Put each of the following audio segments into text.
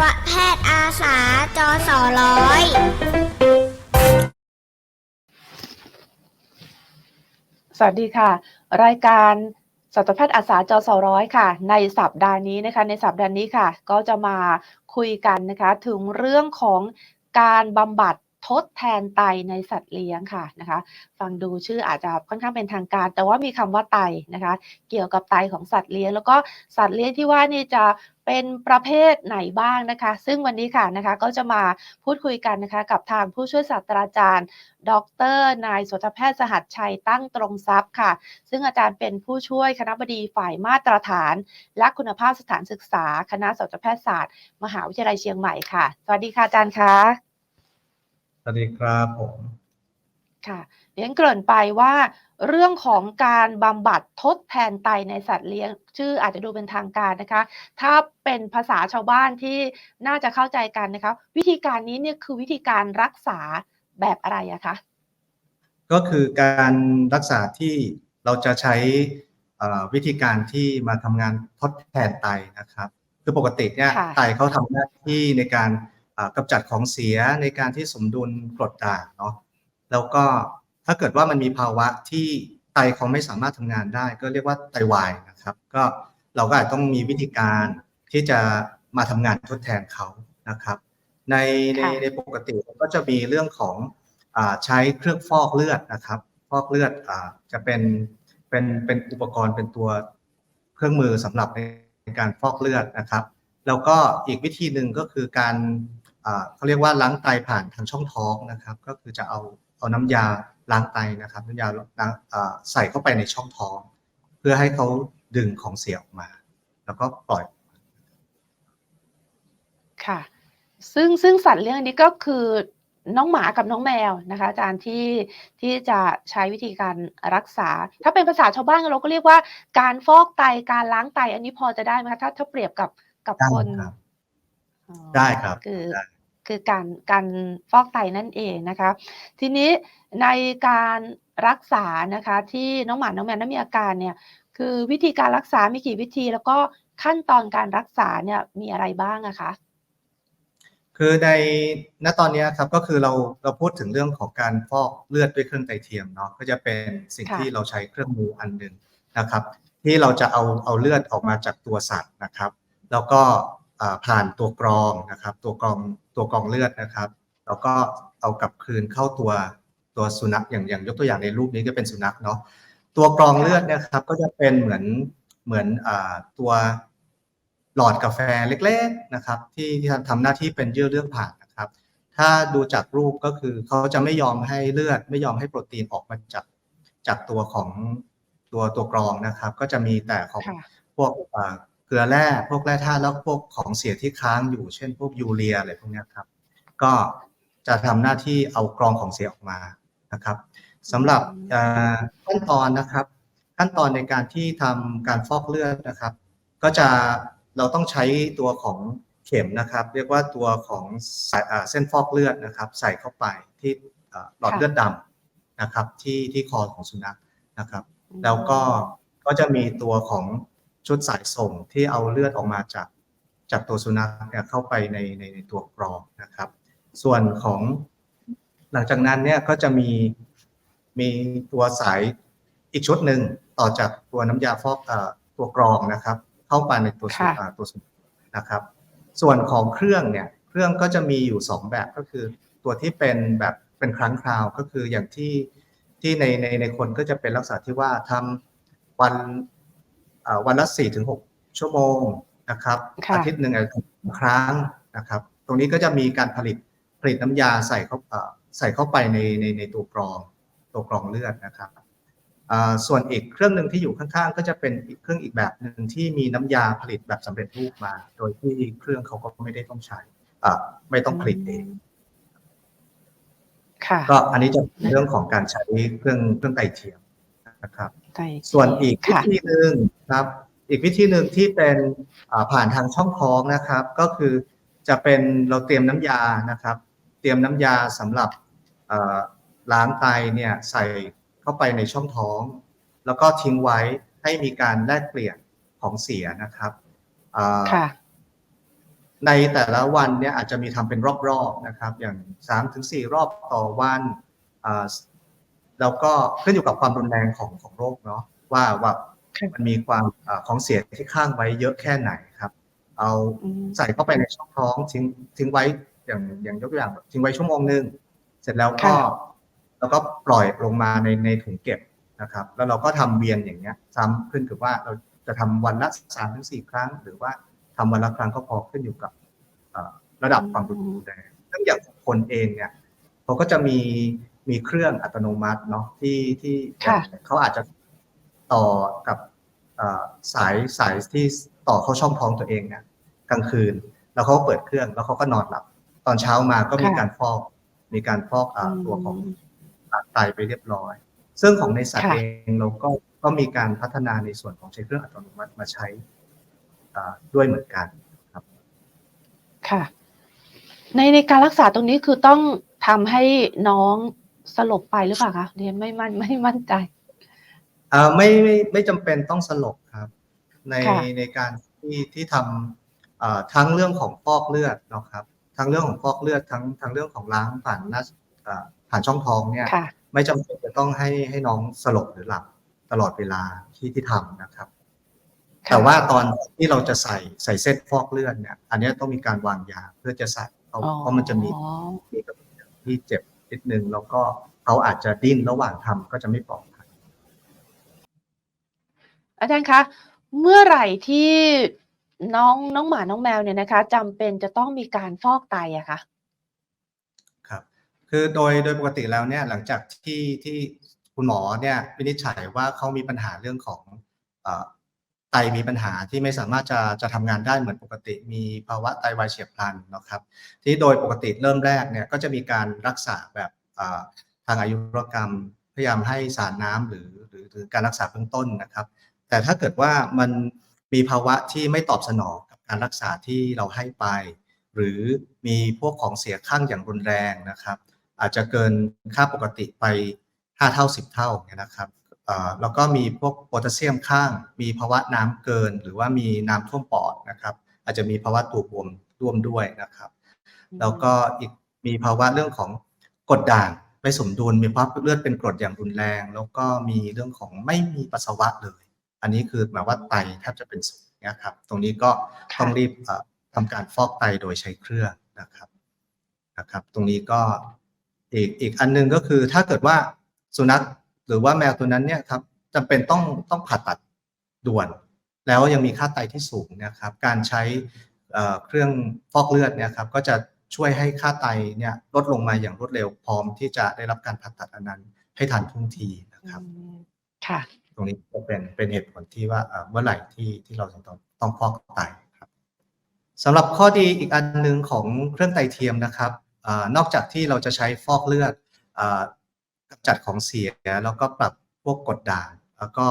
วแพทย์อาสาจอสอร้อย สวัสดีค่ะ รายการสัตวแพทย์อาสาจอสร้อยค่ะ ในสัปดาห์นี้นะคะ ในสัปดาห์นี้ค่ะ ก็จะมาคุยกันนะคะ ถึงเรื่องของการบำบัด ทดแทนไตในสัตว์เลี้ยงค่ะนะคะฟังดูชื่ออาจจะค่อนข้างเป็นทางการ แต่ว่ามีคำว่าไตนะคะ เกี่ยวกับไตของสัตว์เลี้ยง แล้วก็สัตว์เลี้ยงที่ว่านี่จะเป็นประเภทไหนบ้างนะคะ ซึ่งวันนี้ค่ะนะคะก็จะมาพูดคุยกันนะคะ กับทางผู้ช่วยศาสตราจารย์ ดร นายสัตแพทย์สหัสชัยตั้งตรงทรัพย์ค่ะ ซึ่งอาจารย์เป็นผู้ช่วยคณะบดีฝ่ายมาตรฐาน และคุณภาพสถานศึกษา คณะสัตวแพทยศาสตร์ มหาวิทยาลัยเชียงใหม่ค่ะ สวัสดีค่ะอาจารย์คะ สวัสดีครับผมค่ะเรียนเกริ่นไปว่าเรื่องของการบำบัดทดแทนไตในสัตว์เลี้ยง ชื่ออาจจะดูเป็นทางการนะคะ ถ้าเป็นภาษาชาวบ้านที่น่าจะเข้าใจกันนะคะ วิธีการนี้เนี่ยคือวิธีการรักษาแบบอะไรอะคะก็คือการรักษาที่เราจะใช้เอ่อวิธีการที่มาทำงานทดแทนไตนะครับ คือปกติเนี่ยค่ะไตเขาทำหน้าที่ในการเอ่อ กำจัดของเสียในการที่สมดุลกรดด่างเนาะแล้วก็ถ้าเกิดว่ามันมีภาวะที่ไตเขาไม่สามารถทำงานได้ ก็เรียกว่าไตวายนะครับ ก็เราก็อาจต้องมีวิธีการที่จะมาทำงานทดแทนเขานะครับ ในในค่ะในปกติก็จะมีเรื่องของอาใช้เครื่องฟอกเลือดนะครับ ฟอกเลือดอาจะเป็นเป็นเป็นอุปกรณ์เป็นตัวเครื่องมือสำหรับในการฟอกเลือดนะครับ แล้วก็อีกวิธีหนึ่งก็คือการอ่า เขาเรียกว่าล้างไตผ่านทางช่องท้องนะครับ ก็คือจะเอาเอาน้ำยาล้างไตนะครับน้ำยาล้างอ่าใส่เข้าไปในช่องท้อง เพื่อให้เขาดึงของเสียออกมา แล้วก็ปล่อยค่ะ ซึ่งซึ่งสัตว์เลี้ยงอันนี้ก็คือน้องหมากับน้องแมวนะคะอาจารย์ที่ที่จะใช้วิธีการรักษา ถ้าเป็นภาษาชาวบ้านเราก็เรียกว่าการฟอกไตการล้างไต อันนี้พอจะได้ไหมคะถ้าถ้าเปรียบกับกับได้คนครับอ๋อได้ครับ คือได้ คือการการฟอกไตนั่นเองนะคะ ทีนี้ในการรักษานะคะที่น้องหมาน้องแมวนั้นมีอาการเนี่ยคือวิธีการรักษา มีกี่วิธี แล้วก็ขั้นตอนการรักษาเนี่ยมีอะไรบ้างอะคะ คือในณตอนเนี้ยครับก็คือเราเราพูดถึงเรื่องของการฟอกเลือดด้วยเครื่องไตเทียมเนาะก็จะเป็นสิ่งค่ะที่เราใช้เครื่องมืออันหนึ่งนะครับ ที่เราจะเอาเอาเลือดออกมาจากตัวสัตว์นะครับ แล้วก็อ่า ผ่านตัวกรองนะครับ ตัวกรองตัวกรองเลือดนะครับ แล้วก็เอากลับคืนเข้าตัวตัวสุนัขอย่างอย่างยกตัวอย่างในรูปนี้ก็เป็นสุนัขเนาะตัวกรองเลือดเนะครับ ก็จะเป็นเหมือนเหมือนอ่าตัวหลอดกาแฟเล็ก ๆนะครับ ที่ที่ทำหน้าที่เป็นเยื่อเลือดผ่านนะครับ ถ้าดูจากรูปก็คือเขาจะไม่ยอมให้เลือด ไม่ยอมให้โปรตีนออกมาจากจากตัวของตัวตัวกรองนะครับ ก็จะมีแต่ของค่ะพวกอ่าเก ลือแร่พวกแร่ธาตุแล้วพวกของเสียที่ค้างอยู่ เช่น พวกยูเรียอะไรพวกนี้ครับ ก็จะทำหน้าที่เอากรองของเสียออกมานะครับสำหรับขั้นตอนนะครับ ขั้นตอนในการที่ทำการฟอกเลือดนะครับ ก็จะเราต้องใช้ตัวของเข็มนะครับ เรียกว่าตัวของเส้นฟอกเลือดนะครับ ใส่เข้าไปที่หลอดเลือดดำนะครับ ที่ที่คอของสุนัขนะครับ แล้วก็ก็จะมีตัวของ ชุดสายส่งที่เอาเลือดออกมาจากจากตัวสุนัขเนี่ยเข้าไปในในในตัวกรองนะครับ ส่วนของหลังจากนั้นเนี่ยก็จะมีมีตัวสายอีกชุดหนึ่งต่อจากตัวน้ำยาฟอกเอ่อตัวกรองนะครับ เข้าไปในตัวสุค่ะอ่าตัวสุนัขนะครับ ส่วนของเครื่องเนี่ยเครื่องก็จะมีอยู่สองแบบก็คือตัวที่เป็นแบบเป็นครั้งคราวก็คืออย่างที่ที่ในในในคนก็จะเป็นลักษณะที่ว่าทำวันเอ่อ วันละสี่ถึงหกชั่วโมงนะครับค่ะอาทิตย์หนึ่งอาจจะครั้งนะครับ ตรงนี้ก็จะมีการผลิตผลิตน้ำยาใส่เข้าเอ่อใส่เข้าไปในในในตัวกรองตัวกรองเลือดนะครับอ่าส่วนอีกเครื่องหนึ่งที่อยู่ข้างๆ ก็จะเป็นอีกเครื่องอีกแบบหนึ่งที่มีน้ำยาผลิตแบบสำเร็จรูปมา โดยที่เครื่องเขาก็ไม่ได้ต้องใช้อ่าไม่ต้องผลิตเองค่ะก็อันนี้จะเป็นเรื่องของการใช้เครื่องเครื่องไตเทียมนะครับไต ส่วนอีกวิค่ะธีหนึ่งครับอีกวิธีหนึ่งที่เป็นอ่าผ่านทางช่องท้องนะครับ ก็คือจะเป็นเราเตรียมน้ำยานะครับ เตรียมน้ำยาสำหรับเอ่อล้างไตเนี่ยใส่เข้าไปในช่องท้อง แล้วก็ทิ้งไว้ให้มีการแลกเปลี่ยนของเสียนะครับอ่าค่ะในแต่ละวันเนี่ยอาจจะมีทำเป็นรอบๆนะครับ อย่างสามถึงสี่รอบต่อวันอ่า แล้วก็ขึ้นอยู่กับความรุนแรงของของโรคเนาะว่าว่าค่ะมันมีความอาของเสียที่ข้างไว้เยอะแค่ไหนครับ เอาอืมใส่เข้าไปในช่องท้องทิ้งทิ้งไว้อย่างอย่างยกตัวอย่างทิ้งไว้ชั่วโมงหนึ่งเสร็จแล้วก็ค่ะแล้วก็ปล่อยลงมาในในถุงเก็บนะครับ แล้วเราก็ทำเวียนอย่างเงี้ย ซ้ำขึ้นกับว่าเราจะทำวันละสามถึงสี่ครั้ง หรือว่าทำวันละครั้งก็พอขึ้นอยู่กับเอ่อระดับความรุนแรงซึ่งอย่างคนเองเนี่ยเขาก็จะมี มีเครื่องอัตโนมัติเนาะที่ที่ค่ะเขาอาจจะต่อกับเอ่อสายสายที่ต่อเข้าช่องท้องตัวเองเนี่ยกลางคืน แล้วเขาก็เปิดเครื่องแล้วเขาก็นอนหลับ ตอนเช้ามาก็มีค่ะการฟอก มีการฟอกอาตัวของมไตไปเรียบร้อย ซึ่งของในสัตว์ค่ะเองเราก็ก็มีการพัฒนาในส่วนของใช้เครื่องอัตโนมัติมาใช้อ่าด้วยเหมือนกันครับ ค่ะ ในในการรักษาตรงนี้คือต้องทำให้น้อง สลบไปหรือเปล่าคะเรียนไม่มั่นไม่มั่นใจอ่าไม่ไม่ไม่จำเป็นต้องสลบครับ ในค่ะ ในการที่ที่ทำอ่าทั้งเรื่องของฟอกเลือดเนาะครับทั้งเรื่องของฟอกเลือดทั้งทั้งเรื่องของล้างผ่านหน้าอ่าผ่านช่องท้องเนี่ย ค่ะ ไม่จำเป็นจะต้องให้ให้น้องสลบหรือหลับตลอดเวลาที่ที่ทำนะครับค่ะแต่ว่าตอนที่เราจะใส่ใส่เส้นฟอกเลือดเนี่ย อันเนี้ยต้องมีการวางยาเพื่อจะใส่เพราะอ๋อเพราะมันจะมีมีกระบวนการที่เจ็บ นิดนึง แล้วก็เขาอาจจะดิ้นระหว่างทำก็จะไม่ปลอดภัยอาจารย์คะเมื่อไหร่ที่น้องน้องหมาน้องแมวเนี่ยนะคะจำเป็นจะต้องมีการฟอกไตอะคะครับ คือโดยโดยปกติแล้วเนี่ยหลังจากที่ที่คุณหมอเนี่ยวินิจฉัยว่าเขามีปัญหาเรื่องของเอ่อ ไตมีปัญหาที่ไม่สามารถจะจะทำงานได้เหมือนปกติ มีภาวะไตวายเฉียบพลันนะครับ ที่โดยปกติเริ่มแรกเนี่ยก็จะมีการรักษาแบบทางอายุรกรรม พยายามให้สารน้ำหรือหรือหรือการรักษาเบื้องต้นนะครับ แต่ถ้าเกิดว่ามันมีภาวะที่ไม่ตอบสนองกับการรักษาที่เราให้ไป หรือมีพวกของเสียข้างอย่างรุนแรงนะครับ อาจจะเกินค่าปกติไป5เท่า 10 เท่าเนี่ยนะครับ แล้วก็มีพวกโพแทสเซียมข้าง มีภาวะน้ำเกิน หรือว่ามีน้ำท่วมปอดนะครับ อาจจะมีภาวะตัวบวมร่วมด้วยนะครับ แล้วก็อีกมีภาวะเรื่องของกรดด่างไม่สมดุลมีภาวะเลือดเป็นกรดอย่างรุนแรง แล้วก็มีเรื่องของไม่มีปัสสาวะเลย อันนี้คือหมายว่าไตแทบจะเป็นศูนย์นะครับ ตรงนี้ก็ต้องรีบเอ่อทำการฟอกไตโดยใช้เครื่องนะครับนะครับ ตรงนี้ก็อีกอีกอันหนึงก็คือถ้าเกิดว่าสุนัข หรือว่าแมวตัวนั้นเนี่ยครับจำเป็นต้องต้องผ่าตัดด่วน แล้วยังมีค่าไตที่สูงนะครับ การใช้เอ่อเครื่องฟอกเลือดเนี่ยครับก็จะช่วยให้ค่าไตเนี่ยลดลงมาอย่างรวดเร็วพร้อมที่จะได้รับการผ่าตัดอันนั้น ให้ทันท่วงทีนะครับอืมค่ะ ตรงนี้ก็เป็นเป็นเหตุผลที่ว่าเอ่อเมื่อไหร่ที่ที่เราจะต้องต้องฟอกไตครับสำหรับข้อดีอีกอันหนึ่งของเครื่องไตเทียมนะครับเออนอกจากที่เราจะใช้ฟอกเลือดเอ่อกำจัดของเสียแล้วก็ปรับพวกกดด่าง แล้วก็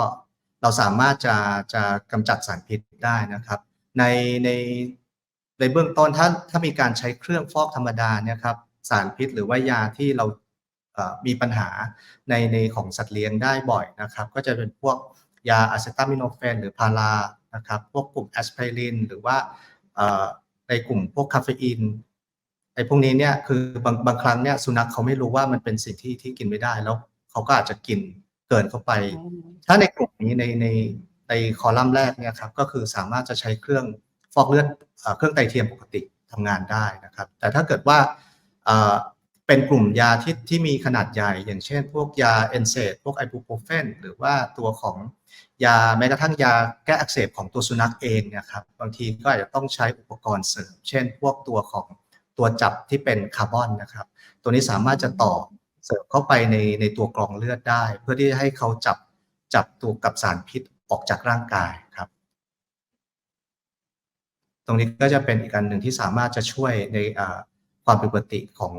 เราสามารถจะจะกำจัดสารพิษได้นะครับ ในในในเบื้องต้นถ้าถ้ามีการใช้เครื่องฟอกธรรมดาเนี่ยครับสารพิษหรือว่ายาที่เราเอ่อมีปัญหาในในของสัตว์เลี้ยงได้บ่อยนะครับ ก็จะเป็นพวกยาอะเซตามิโนเฟนหรือพารานะครับ พวกกลุ่มแอสไพรินหรือว่าเอ่อในกลุ่มพวกคาเฟอีน ไอ้พวกนี้เนี่ยคือบางบางครั้งเนี่ยสุนัขเขาไม่รู้ว่ามันเป็นสิ่งที่ที่กินไม่ได้แล้วเขาก็อาจจะกินเกินเข้าไป ถ้าในกลุ่มนี้ในในในคอลัมน์แรกเนี่ยครับก็คือสามารถจะใช้เครื่องฟอกเลือดเอ่อเครื่องไตเทียมปกติทำงานได้นะครับ แต่ถ้าเกิดว่าเอ่อเป็นกลุ่มยาที่ที่มีขนาดใหญ่ อย่างเช่น พวกยาเอนเซดพวกไอบูโปรเฟนหรือว่าตัวของยาแม้กระทั่งยาแก้อักเสบของตัวสุนัขเองเนี่ยครับบางทีก็อาจจะต้องใช้อุปกรณ์เสริม เช่น พวกตัวของ ตัวจับที่เป็นคาร์บอนนะครับ ตัวนี้สามารถจะต่อเสริมเข้าไปในในตัวกรองเลือดได้ เพื่อที่จะให้เขาจับจับตัวกับสารพิษออกจากร่างกายครับ ตรงนี้ก็จะเป็นอีกอันหนึ่งที่สามารถจะช่วยในความผิดปกติของ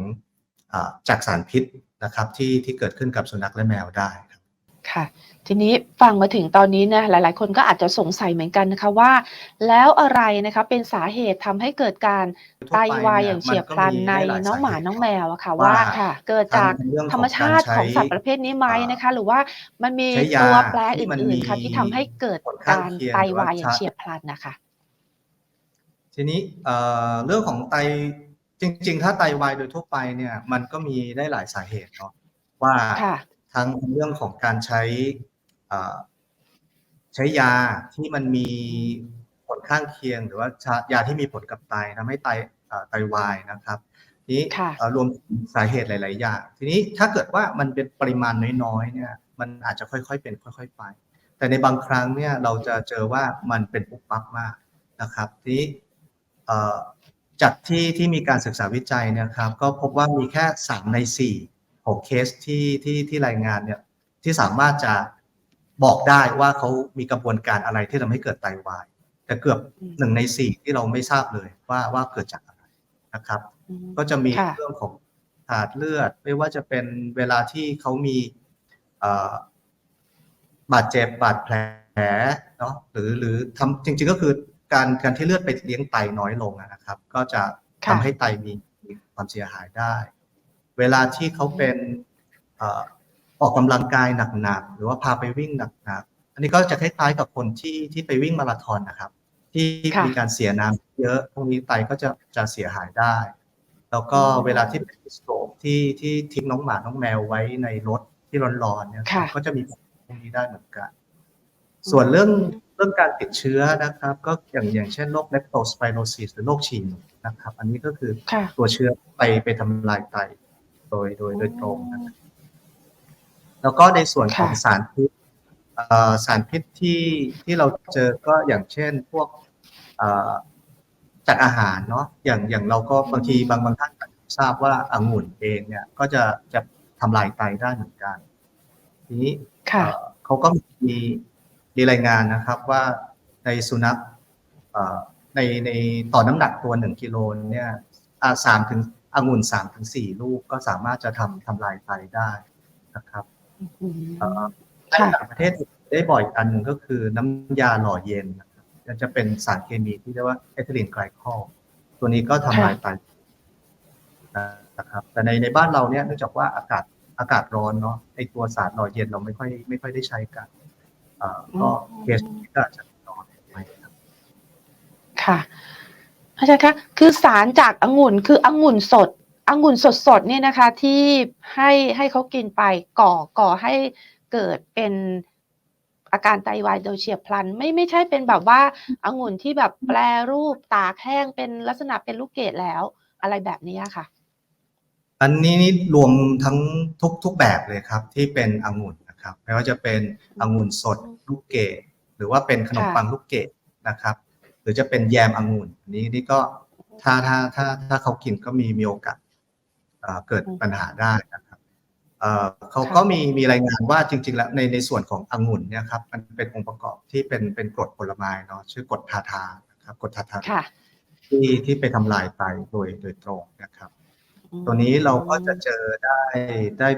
อจากสารพิษนะครับที่ที่เกิดขึ้นกับสุนัขและแมวได้ ครับค่ะ ทีนี้ฟังมาถึงตอนนี้นะหลาย ๆ คนก็อาจจะสงสัยเหมือนกันนะคะว่า แล้วอะไรนะคะเป็นสาเหตุทำให้เกิดการไตวายอย่างเฉียบพลันในน้องหมาน้องแมวอะค่ะว่าค่ะเกิดจากทั้งเรื่องของธรรมชาติของสัตว์ประเภทนี้ไหมนะคะ หรือว่ามันมีตัวแปรอื่น ๆ ค่ะที่ทำให้เกิดการไตวายอย่างเฉียบพลันนะคะ ทีนี้เอ่อเรื่องของไตจริง ๆ ถ้าไตวายโดยทั่วไปเนี่ย มันก็มีได้หลายสาเหตุเนาะว่าค่ะ ทั้งเรื่องของการใช้เอ่อใช้ยาที่มันมีผลข้างเคียง หรือว่าชายาที่มีผลกับไตทำให้ไตเอ่อไตวายนะครับทีนี้ค่ะเอ่อรวมถึงสาเหตุหลาย ๆ อย่าง ทีนี้ถ้าเกิดว่ามันเป็นปริมาณน้อย ๆ เนี่ย มันอาจจะค่อย ๆ เป็นค่อย ๆ ไป แต่ในบางครั้งเนี่ยเราจะเจอว่ามันเป็นปุ๊บปั๊บมากนะครับ ทีนี้เอ่อจากที่ที่มีการศึกษาวิจัยเนะครับ ก็พบว่ามีแค่สามในสี่ ของเคสที่ที่ที่รายงานเนี่ยที่สามารถจะบอกได้ว่าเขามีกระบวนการอะไรที่ทำให้เกิดไตวาย แต่เกือบอืมหนึ่งในสี่ที่เราไม่ทราบเลยว่าว่าเกิดจากอะไรนะครับอืมก็จะมีค่ะเรื่องของขาดเลือด ไม่ว่าจะเป็นเวลาที่เขามีเอ่อบาดเจ็บบาดแผลเนาะหรือหรือทำจริง ๆก็คือการการที่เลือดไปเลี้ยงไตน้อยลงอะนะครับ ก็จะทำค่ะให้ไตมีมีความเสียหายได้ เวลาที่เขาเป็นเอ่อออกกำลังกายหนักๆหรือว่าพาไปวิ่งหนักๆอันนี้ก็จะคล้ายๆกับคนที่ที่ไปวิ่งมาราธอนนะครับ ที่ค่ะมีการเสียน้ำเยอะพวกนี้ไตก็จะจะเสียหายได้ แล้วก็เวลาที่เป็นสโตรกที่ที่ทิ้งน้องหมาน้องแมวไว้ในรถที่ร้อนๆเนี่ยค่ะก็จะมีพวกนี้ได้เหมือนกัน ส่วนเรื่องเรื่องการติดเชื้อนะครับ ก็อย่างอย่างเช่นโรคเลปโตสไปโรซิสหรือโรคฉี่หนูนะครับ อันนี้ก็คือค่ะตัวเชื้อไปไปทำลายไต โดยโดยโดยตรงนะครับแล้วก็ในส่วนของค่ะสารพิษเอ่อสารพิษที่ที่เราเจอก็อย่างเช่นพวกเอ่อจากอาหารเนาะอย่างอย่างเราก็บางทีบางบางท่านอาจจะทราบว่าองุ่นเองเนี่ยก็จะจะทำลายไตได้เหมือนกัน ทีนี้ค่ะเอ่อเขาก็มีมีรายงานนะครับว่าในสุนัขเอ่อในในต่อน้ำหนักตัวหนึ่งกิโลเนี่ยอ่าสามถึง องุ่นสามถึงสี่ลูกก็สามารถจะทำทำลายไตได้นะครับอืมเอ่อในค่ะต่างประเทศได้บ่อยอันหนึ่งก็คือน้ำยาหล่อเย็นนะครับมันจะเป็นสารเคมีที่เรียกว่าเอทิลีนไกลคอลตัวนี้ก็ทำลายไตนะครับ แต่ในในบ้านเราเนี่ยเนื่องจากว่าอากาศอากาศร้อนเนาะไอตัวสารหล่อเย็นเราไม่ค่อยไม่ค่อยได้ใช้กันเอ่อก็อืมเคสนี้ก็อาจจะน้อยไปครับค่ะ อาจารย์คะคือสารจากองุ่นคือองุ่นสดองุ่นสดสดๆเนี่ยนะคะที่ให้ให้เขากินไปก่อก่อให้เกิดเป็นอาการไตวายโดยเฉียบพลัน ไม่ไม่ใช่เป็นแบบว่าองุ่นที่แบบแปรรูปตากแห้งเป็นลักษณะเป็นลูกเกดแล้ว อะไรแบบนี้ค่ะ อันนี้นี่รวมทั้งทุกทุกแบบเลยครับ ที่เป็นองุ่นนะครับ ไม่ว่าจะเป็นองุ่นสดลูกเกดหรือว่าเป็นขนมปังลูกเกดนะครับ หรือจะเป็นแยมองุ่นอันนี้นี่ก็ถ้าถ้าถ้าถ้าเขากินก็มีมีโอกาสเอ่อเกิดปัญหาได้นะครับเอ่อเขาก็มีมีรายงานว่าจริง ๆ แล้วในในส่วนขององุ่นเนี่ยครับมันเป็นองค์ประกอบที่เป็นเป็นกรดผลไม้เนาะชื่อกรดทาทานะครับกรดทาทาค่ะที่ที่ไปทำลายไตโดยโดยตรงนะครับ ตัวนี้เราก็จะเจอได้ได้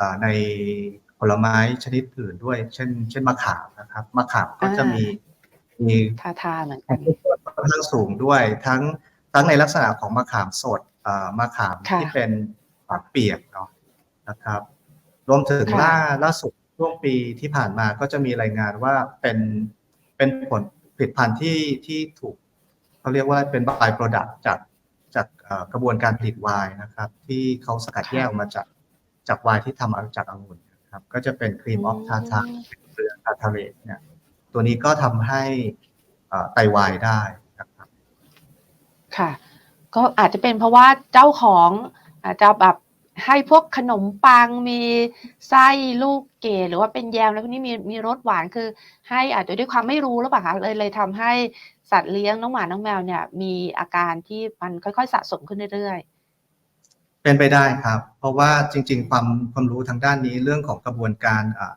อ่าในผลไม้ชนิดอื่นด้วย เช่น เช่นมะขามนะครับมะขามก็จะมี มีทาทาเหมือนคกันวามสูงด้วย ทั้งทั้งในลักษณะของมะขามสดอ่ามะขามค่ะที่เป็นปากเปียกเนาะนะครับ รวมถึงค่ะล่าล่าสุดช่วงปีที่ผ่านมาก็จะมีรายงานว่าเป็นเป็นผลผลิตภัณฑ์ที่ที่ถูกเขาเรียกว่าเป็น by product จากจากเอ่อกระบวนการผลิตไวน์นะครับ ที่เขาสกัดแยกออกมาจากจากไวน์ที่ทำจากองุ่นนะครับ ก็จะเป็นครีมออฟทาทาเกลือทาทาเรตเนี่ย ตัวนี้ก็ทำให้เอ่อไตวายได้นะครับค่ะ ก็อาจจะเป็นเพราะว่าเจ้าของอาจจะแบบให้พวกขนมปังมีไส้ลูกเกดหรือว่าเป็นแยมแล้วพวกนี้มีมีรสหวานคือ ให้อาจจะด้วยความไม่รู้หรือเปล่าคะเลยเลยทำให้สัตว์เลี้ยงน้องหมาน้องแมวเนี่ย มีอาการที่มันค่อยๆสะสมขึ้นเรื่อยเป็นไปได้ครับ เพราะว่าจริง ๆ ความความรู้ทางด้านนี้เรื่องของกระบวนการอ่า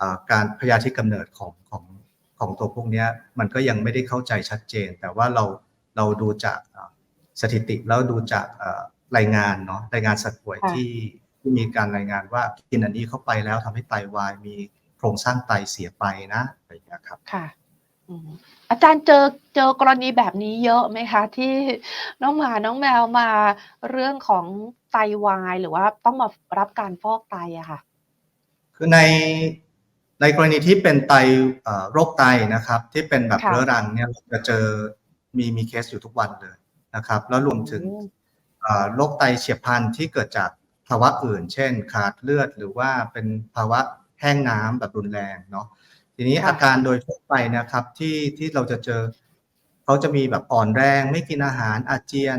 อ่าการพยาธิกำเนิดของของ ของตัวพวกเนี้ยมันก็ยังไม่ได้เข้าใจชัดเจน แต่ว่าเราเราดูจากอ่าสถิติแล้วดูจากอ่ารายงานเนาะรายงานสัตว์ป่วยค่ะที่ที่มีการรายงานว่ากินอันนี้เข้าไปแล้วทำให้ไตวายมีโครงสร้างไตเสียไปนะอะไรอย่างเงี้ยครับๆค่ะอืมอาจารย์เจอเจอกรณีแบบนี้เยอะไหมคะ ที่น้องหมาน้องแมวมาเรื่องของไตวาย หรือว่าต้องมารับการฟอกไตอะค่ะ คือใน ในกรณีที่เป็นไตเอ่อโรคไตนะครับ ที่เป็นแบบค่ะ เรื้อรังเนี่ยเราจะเจอมีมีเคสอยู่ทุกวันเลยนะครับ แล้วรวมถึงอืมเอ่อโรคไตเฉียบพลันที่เกิดจากภาวะอื่น เช่น ขาดเลือดหรือว่าเป็นภาวะแห้งน้ำแบบรุนแรงเนาะทีนี้ค่ะ อาการโดยทั่วไปนะครับที่ที่เราจะเจอเขาจะมีแบบอ่อนแรง ไม่กินอาหารอาเจียน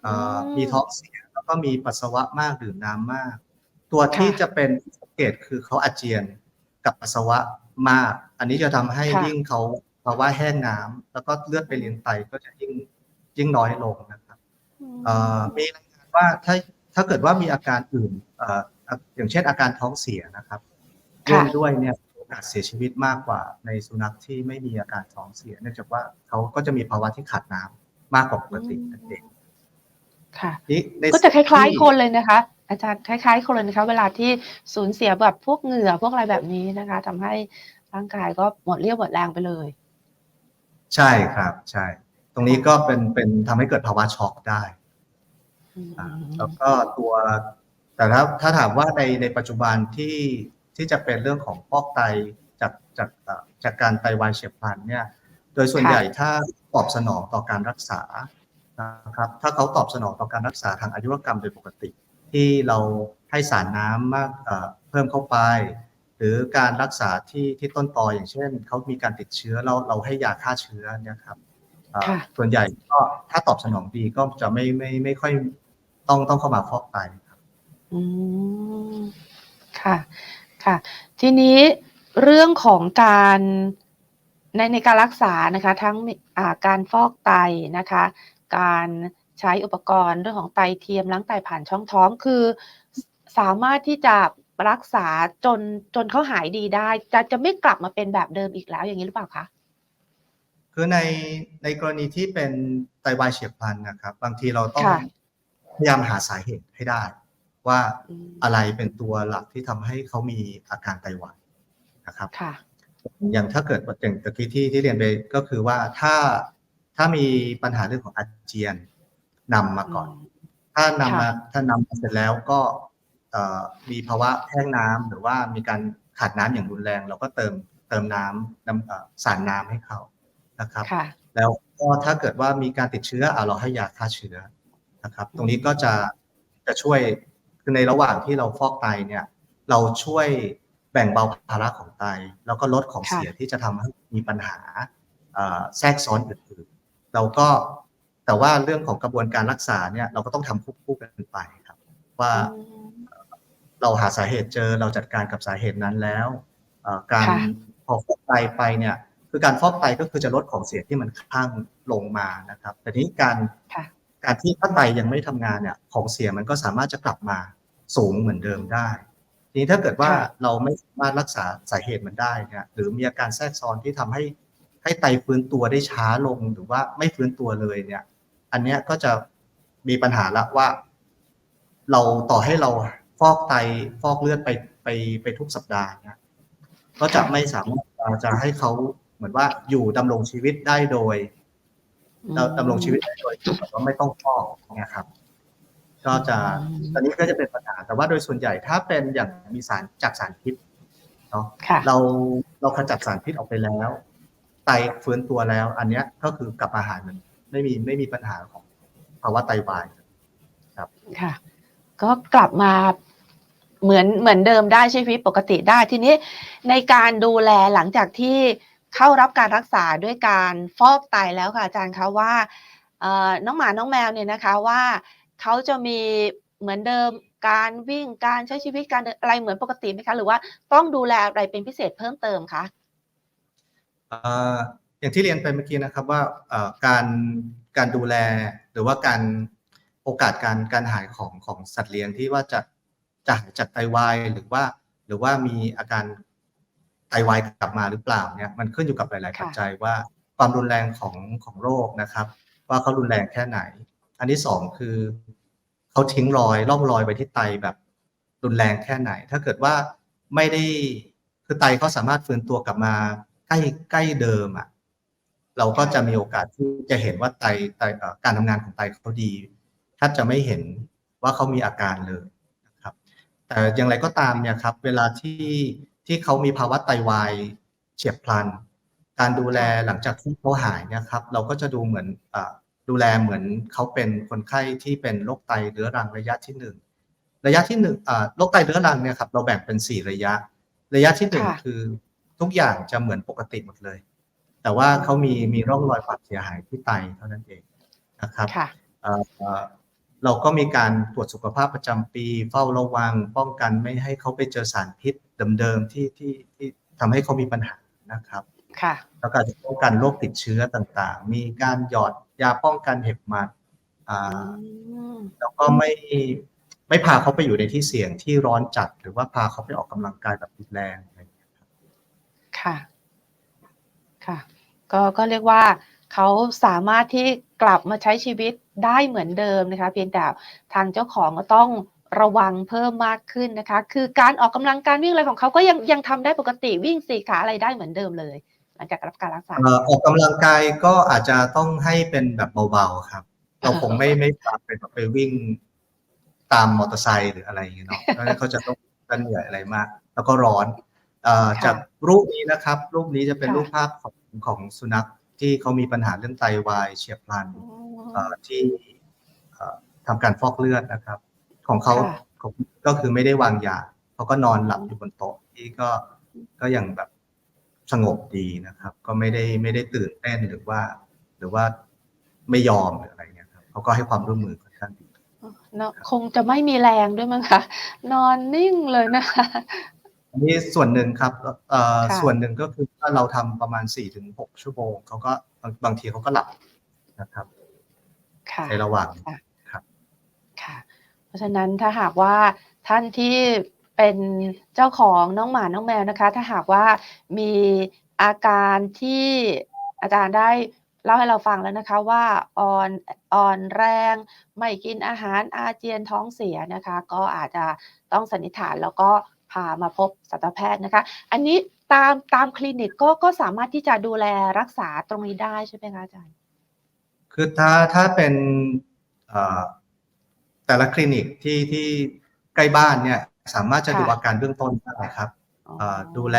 เอ่อมีท้องเสียแล้วก็มีปัสสาวะมากดื่มน้ำมาก ตัวที่จะเป็นสังเกตคือเขาอาเจียน กับปัสสาวะมาก อันนี้จะทำให้ค่ะยิ่งเขาภาวะแห้งน้ำแล้วก็เลือดไปเลี้ยงไตก็จะยิ่งยิ่งน้อยลงนะครับเอ่อมีรายงานว่าถ้าถ้าเกิดว่ามีอาการอื่นเอ่ออย่างเช่นอาการท้องเสียนะครับค่ะร่วมด้วยเนี่ยโอกาสเสียชีวิตมากกว่าในสุนัขที่ไม่มีอาการท้องเสีย เนื่องจากว่าเขาก็จะมีภาวะที่ขาดน้ำมากกว่าปกตินั่นเอง ค่ะนี่ในก็จะคล้ายที่ๆคนเลยนะคะ อาจารย์คล้าย ๆ คนเลยนะคะ เวลาที่สูญเสียแบบพวกเหงื่อพวกอะไรแบบนี้นะคะทำให้ร่างกายก็หมดเรี่ยวหมดแรงไปเลย ใช่ครับ ใช่ ตรงนี้ก็เป็นเป็นทำให้เกิดภาวะช็อกได้อืมอ่าแล้วก็ตัว แต่ถ้าถ้าถามว่าในในปัจจุบันที่ที่จะเป็นเรื่องของฟอกไตจากจากเอ่อจากการไตวายเฉียบพลันเนี่ย โดยส่วนใหญ่ถ้าตอบสนองต่อการรักษา นะครับถ้าเขาตอบสนองต่อการรักษาทางอายุรกรรมโดยปกติ ที่เราให้สารน้ำมากเอ่อเพิ่มเข้าไป หรือการรักษาที่ที่ต้นตออย่างเช่นเขามีการติดเชื้อเราเราให้ยาฆ่าเชื้อเนี่ยครับเอ่อค่ะส่วนใหญ่ก็ถ้าตอบสนองดีก็จะไม่ไม่ไม่ค่อยต้องต้องเข้ามาฟอกไตครับอืมค่ะค่ะ ทีนี้เรื่องของการในในการรักษานะคะ ทั้งอ่าการฟอกไตนะคะ การใช้อุปกรณ์เรื่องของไตเทียมล้างไตผ่านช่องท้องคือ สามารถที่จะรักษาจนจนเขาหายดีได้ จะจะไม่กลับมาเป็นแบบเดิมอีกแล้วอย่างนี้หรือเปล่าคะคือในในกรณีที่เป็นไตวายเฉียบพลันนะครับ บางทีเราต้องค่ะพยายามหาสาเหตุให้ได้ ว่าอืมอะไรเป็นตัวหลักที่ทำให้เขามีอาการไตวายนะครับค่ะอย่างถ้าเกิดอย่างตะกี้ที่ที่เรียนไปก็คือว่าถ้า ถ้ามีปัญหาเรื่องของอาเจียนนำมาก่อน ถ้านำมาค่ะถ้านำมาเสร็จแล้วก็เอ่อมีภาวะแห้งน้ำหรือว่ามีการขาดน้ำอย่างรุนแรง เราก็เติมเติมน้ำน้ำเอ่อสารน้ำให้เขานะครับค่ะแล้วก็ถ้าเกิดว่ามีการติดเชื้ออะเราให้ยาฆ่าเชื้อนะครับ ตรงนี้ก็จะจะช่วยคือในระหว่างที่เราฟอกไตเนี่ย เราช่วยแบ่งเบาภาระของไต แล้วก็ลดของค่ะเสียที่จะทำให้มีปัญหาเอ่อแทรกซ้อนอื่นๆ เราก็แต่ว่าเรื่องของกระบวนการรักษาเนี่ยเราก็ต้องทำควบคู่กันไปครับ ว่าอืมเราหาสาเหตุเจอเราจัดการกับสาเหตุนั้นแล้วเอ่อการค่ะพอฟอกไตไปเนี่ยคือการฟอกไตก็คือจะลดของเสียที่มันข้างลงมานะครับแต่ทีนี้การค่ะการที่ถ้าไตยังไม่ทำงานเนี่ยของเสียมันก็สามารถจะกลับมาสูงเหมือนเดิมได้ ทีนี้ถ้าเกิดว่าค่ะเราไม่สามารถรักษาสาเหตุมันได้เนี่ยหรือมีอาการแทรกซ้อนที่ทำให้ ให้ไตฟื้นตัวได้ช้าลงหรือว่าไม่ฟื้นตัวเลยเนี่ย อันเนี้ยก็จะมีปัญหาละว่า เราต่อให้เราฟอกไตฟอกเลือดไปไปไปทุกสัปดาห์เนี่ยก็จะค่ะไม่สามารถจะให้เขาเหมือนว่าอยู่ดำรงชีวิตได้โดยดำรงชีวิตได้โดยที่แบบว่าไม่ต้องฟอกเนี่ยครับ ก็จะอืมตอนนี้ก็จะเป็นปัญหาแต่ว่าโดยส่วนใหญ่ถ้าเป็นอย่างมีสารจากสารพิษเนาะค่ะเราเราขจัดสารพิษออกไปแล้ว ไตฟื้นตัวแล้ว อันเนี้ยก็คือกลับมาหาเหมือนไม่มีไม่มีปัญหาของภาวะไตวายครับค่ะ ก็กลับมาเหมือนเหมือนเดิมได้ใช้ชีวิตปกติได้ทีนี้ในการดูแลหลังจากที่เข้ารับการรักษาด้วยการฟอกไตแล้วค่ะอาจารย์คะว่าน้องหมาน้องแมวเนี่ยนะคะว่าเขาจะมีเหมือนเดิมการวิ่งการใช้ชีวิตการอะไรเหมือนปกติไหมคะ หรือว่าต้องดูแลอะไรเป็นพิเศษเพิ่มเติมคะ อ่ออย่างที่เรียนไปเมื่อกี้นะครับว่าเอ่อการการดูแลหรือว่าการโอกาสการการหายของของสัตว์เลี้ยงที่ว่าจะจะหายจากไตวายหรือว่า หรือว่ามีอาการไตวายกลับมาหรือเปล่าเนี่ยมันขึ้นอยู่กับหลายๆค่ะปัจจัยว่าความรุนแรงของของโรคนะครับ ว่าเขารุนแรงแค่ไหน อันที่สองคือเขาทิ้งรอยร่องรอยไว้ที่ไตแบบรุนแรงแค่ไหน ถ้าเกิดว่าไม่ได้คือไตเขาสามารถฟื้นตัวกลับมา ใกล้ใกล้เดิมอะเราก็จะมีโอกาสที่จะเห็นว่าไตไตเอ่อการทำงานของไตเขาดีแทบจะไม่เห็นว่าเขามีอาการเลยนะครับ แต่อย่างไรก็ตามเนี่ยครับ เวลาที่ที่เขามีภาวะไตวายเฉียบพลัน การดูแลหลังจากที่เขาหายเนี่ยครับ เราก็จะดูเหมือนอ่าดูแลเหมือนเขาเป็นคนไข้ที่เป็นโรคไตเรื้อรังระยะที่หนึ่งระยะที่หนึ่งอ่าโรคไตเรื้อรังเนี่ยครับเราแบ่งเป็นสี่ระยะ ระยะที่หนึ่งค่ะคือ ทุกอย่างจะเหมือนปกติหมดเลย แต่ว่าเขามีมีร่องรอยบาดเสียหายที่ไตเท่านั้นเองนะครับค่ะเอ่อเราก็มีการตรวจสุขภาพประจำปี เฝ้าระวังป้องกันไม่ให้เขาไปเจอสารพิษเดิมๆที่ที่ที่ทำให้เขามีปัญหานะครับค่ะแล้วก็จะป้องกันโรคติดเชื้อต่างๆ มีการหยอดยาป้องกันเห็บหมัดอ่าอืมแล้วก็ไม่ไม่พาเขาไปอยู่ในที่เสี่ยงที่ร้อนจัด หรือว่าพาเขาไปออกกำลังกายแบบรุนแรง ครับค่ะค่ะก็ก็เรียกว่าเขาสามารถที่กลับมาใช้ชีวิตได้เหมือนเดิมนะคะเพียงแต่ทางเจ้าของก็ต้องระวังเพิ่มมากขึ้นนะคะ คือการออกกำลังการวิ่งอะไรของเขาก็ยังยังทำได้ปกติวิ่งสี่ขาอะไรได้เหมือนเดิมเลย หลังจากรับการรักษาเอ่อออกกำลังกายก็อาจจะต้องให้เป็นแบบเบาๆครับ เราคงไม่ไม่พาไปแบบไปวิ่งตามมอเตอร์ไซค์หรืออะไรอย่างเงี้ยเนาะเพราะฉะนั้นเขาจะต้องกันเหนื่อยอะไรมาก แล้วก็ร้อนเอ่อค่ะ จากรูปนี้นะครับ รูปนี้จะเป็นค่ะรูปภาพของของสุนัขที่เขามีปัญหาเรื่องไตวายเฉียบพลันเอ่อที่เอ่อทำการฟอกเลือดนะครับ ของเขาค่ะของก็คือไม่ได้วางยาเขาก็นอนหลับอยู่บนโต๊ะที่ก็ก็ยังแบบสงบดีนะครับ ก็ไม่ได้ไม่ได้ตื่นเต้นหรือว่า หรือว่าไม่ยอมหรืออะไรเงี้ยครับเขาก็ให้ความร่วมมือค่อนข้างดีเนอะคงจะไม่มีแรงด้วยมั้งคะนอนนิ่งเลยนะคะ อันนี้ส่วนหนึ่งครับเอ่อค่ะส่วนหนึ่งก็คือว่าเราทำประมาณ4ี่ถึงหชั่วโมงเขาก็บางบางทีเขาก็หลับนะครับค่ะในระหว่างค่ะ เพราะฉะนั้นถ้าหากว่าท่านที่เป็นเจ้าของน้องหมาน้องแมวนะคะ ถ้าหากว่ามีอาการที่อาจารย์ได้เล่าให้เราฟังแล้วนะคะว่าอ่อนอ่อนแรง ไม่กินอาหารอาเจียนท้องเสียนะคะ ก็อาจจะต้องสันนิษฐานแล้วก็ พามาพบสัตวแพทย์นะคะ อันนี้ตามตามคลินิกก็ก็สามารถที่จะดูแลรักษาตรงนี้ได้ใช่ไหมคะอาจารย์ คือถ้าถ้าเป็นเอ่อแต่ละคลินิกที่ที่ใกล้บ้านเนี่ยสามารถจะค่ะดูอาการเบื้องต้นได้ครับอ๋อเอ่อดูแล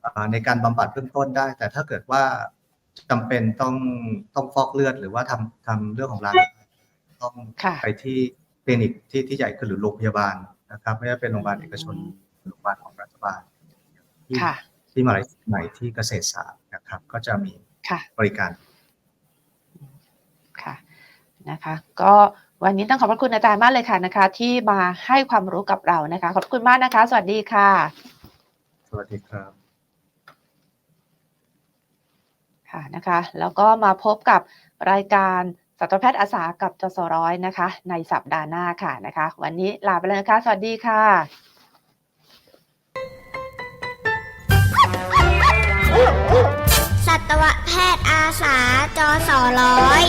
เอ่อในการบำบัดเบื้องต้นได้ แต่ถ้าเกิดว่าจำเป็นต้องต้องฟอกเลือด หรือว่าทำทำเรื่องของร้านอาหารต้องค่ะไปที่คลินิกที่ที่ใหญ่ขึ้นหรือโรงพยาบาล นะครับ ไม่ว่าเป็นโรงพยาบาลเอกชนหรือโรงพยาบาลของรัฐบาลที่ค่ะที่มหาลัยใหม่ที่เกษตรศาสตร์นะครับ ก็จะมีค่ะบริการค่ะนะคะ ก็วันนี้ต้องขอบพระคุณอาจารย์มากเลยค่ะนะคะ ที่มาให้ความรู้กับเรานะคะ ขอบคุณมากนะคะ สวัสดีค่ะ สวัสดีครับค่ะนะคะ แล้วก็มาพบกับรายการ สัตวแพทย์อาสากับจสร้อยนะคะ ในสัปดาห์หน้าค่ะนะคะ วันนี้ลาไปแล้วนะคะ สวัสดีค่ะสัตวแพทย์อาสาจอสอร้อย